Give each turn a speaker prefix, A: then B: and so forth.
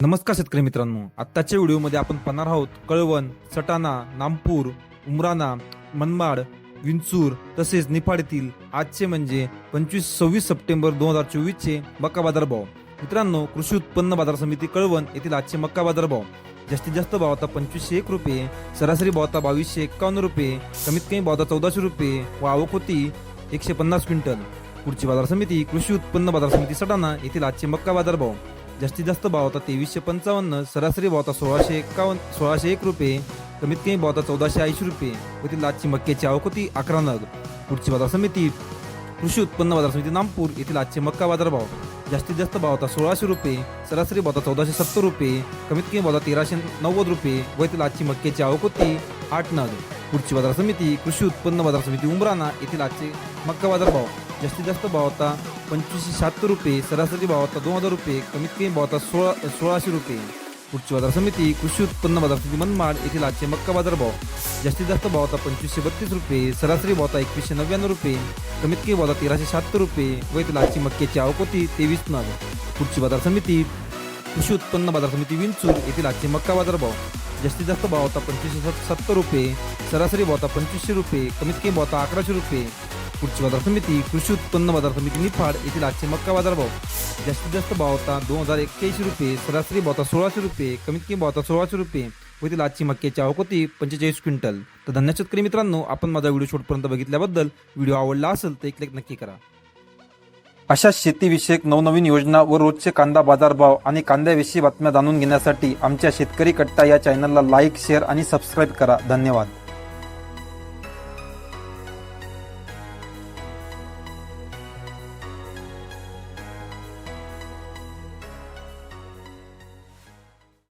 A: नमस्कार शेतकरी मित्रांनो. आत्ताच्या व्हिडिओमध्ये आपण पाहणार आहोत कळवण सटाणा नामपूर उमराणा मनमाड विंचूर तसेच निफाड येथील आजचे म्हणजे पंचवीस सव्वीस सप्टेंबर दोन हजार चोवीस चे मक्का बाजार भाव. मित्रांनो कृषी उत्पन्न बाजार समिती कळवण येथील आजचे मक्का बाजार भाव. जास्तीत जास्त भाव आता पंचवीसशे एक रुपये सरासरी भाव आता बावीसशे एक्कावन्न रुपये कमीत कमी भाव आता चौदाशे रुपये व आवक होती एकशे पन्नास क्विंटल. पुढची बाजार समिती कृषी उत्पन्न बाजार समिती सटाणा येथील आजचे मक्का बाजार भाव. जास्तीत जास्त भाव होता तेवीसशे पंचावन्न सरासरी भाव होता सोळाशे एक्कावन्न सोळाशे एक रुपये कमीत कमी भाव होता चौदाशे ऐंशी रुपये. होती ती लाचची मक्क्याची आवक होती अकरा नग. पुढची बाजार समिती कृषी उत्पन्न बाजार समिती नामपूर येथील आजचे मक्का बाजार भाव. जास्तीत जास्त भाव होता सोळाशे रुपये सरासरी भाव होता चौदाशे सत्तर रुपये कमीत कमी भाव होता तेराशे नव्वद रुपये व ती आजची मक्क्याची आवक होती आठ नग. पुढची बाजार समिती कृषी उत्पन्न बाजार समिती उमराणा येथील आजचे मक्का बाजार भाव. जास्तीत जास्त भाव होता पंचवीसशे शहात्तर रुपये, सरासरी भाव होता दोन हज़ार रुपये, कमीत कमी भाव होता सोळा, सोळाशे रुपये. पुढची बाज़ार समिती, कृषी उत्पन्न बाज़ार समिती मनमाड, येथील आजचे मक्का बाज़ार भाव. जास्तीत जास्त भाव होता पंचवीसशे बत्तीस रुपये, सरासरी भाव होता एकवीसशे नव्याण्णव रुपये, कमीत कमी भाव तेराशे शहात्तर रुपये, व येथील आजची मक्क्याची आवक होती तेवीस नग. पुढची बाज़ार समिती, कृषी उत्पन्न बाज़ार समिती विंचूर, येथील आजचे मक्का बाज़ार भाव. जास्तीत जास्त भाव होता पंचवीसशे सत्तर रुपये, सरासरी भाव होता पंचवीसशे रुपये, कमीत कमी भाव होता अकराशे रुपये. पुढची बाजार समिती कृषी उत्पन्न बाजार समिती निफाड येथील आजचे मक्का बाजार भाव जास्तीत जास्त भाव होता दोन हजार एक्क्याऐंशी रुपये सरासरी भाव होता सोळाशे रुपये कमीत कमी भाव होता सोळाशे रुपये. व येथील आजची मक्याची आवक होती पंचेचाळीस क्विंटल. तर धन्यवाद शेतकरी मित्रांनो आपण माझा व्हिडिओ शॉर्टपर्यंत बघितल्याबद्दल व्हिडिओ आवडला असेल तर एक लाईक नक्की करा. अशा शेतीविषयक नवनवीन योजना व रोजचे कांदा बाजारभाव आणि कांद्याविषयी बातम्या जाणून घेण्यासाठी आमच्या शेतकरी कट्टा या चॅनलला लाईक शेअर आणि सबस्क्राईब करा. धन्यवाद.